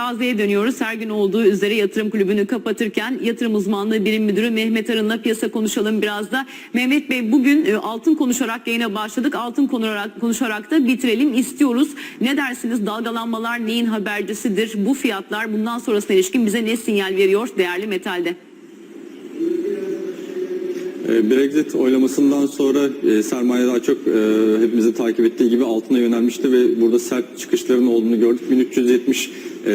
Gazi'ye dönüyoruz. Her gün olduğu üzere yatırım kulübünü kapatırken yatırım uzmanlığı birim müdürü Mehmet Arın'la piyasa konuşalım biraz da. Mehmet Bey bugün e, altın konuşarak yayına başladık. Altın konuşarak, konuşarak da bitirelim istiyoruz. Ne dersiniz dalgalanmalar neyin habercisidir? Bu fiyatlar bundan sonrasına ilişkin bize ne sinyal veriyor değerli metalde? E, Brexit oylamasından sonra e, sermaye daha çok hepimizin takip ettiği gibi altına yönelmişti ve burada sert çıkışların olduğunu gördük. 1370 e,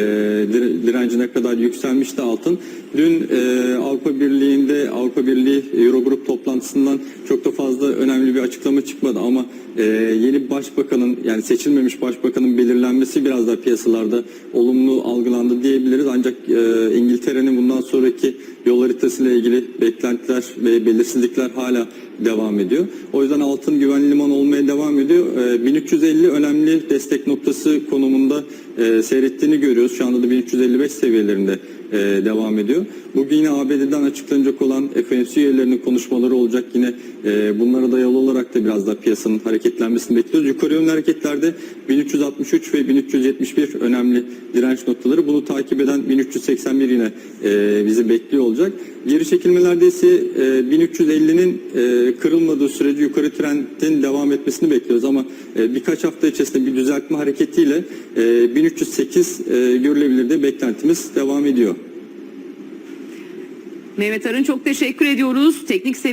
dire- direncine kadar yükselmişti altın. Dün e, Avrupa Birliği'nde Avrupa Birliği Eurogrup toplantısından çok da fazla önemli bir açıklama çıkmadı ama e, yeni başbakanın yani seçilmemiş başbakanın belirlenmesi biraz da piyasalarda olumlu algılandı diyebiliriz. Ancak e, İngiltere'nin bundan sonraki yol haritasıyla ilgili beklentiler ve belirsizlikler hala devam ediyor. O yüzden altın güvenli liman 1350 önemli destek noktası konumunda e, seyrettiğini görüyoruz. Şu anda da 1355 seviyelerinde e, devam ediyor. Bugün yine ABD'den açıklanacak olan FOMC üyelerinin konuşmaları olacak. Yine e, bunlara dayalı olarak da biraz da piyasanın hareketlenmesini bekliyoruz. Yukarı yönlü hareketlerde 1363 ve 1371 önemli direnç noktaları. Bunu takip eden 1381 yine e, bizi bekliyor olacak. Geri çekilmelerde ise e, 1350'nin e, kırılmadığı sürece yukarı trendin devam etmesini bekliyoruz ama e, birkaç hafta içerisinde bir düzeltme hareketiyle e, 1308 e, görülebilir de beklentimiz devam ediyor. Mehmet Arın çok teşekkür ediyoruz. Teknik seviyeler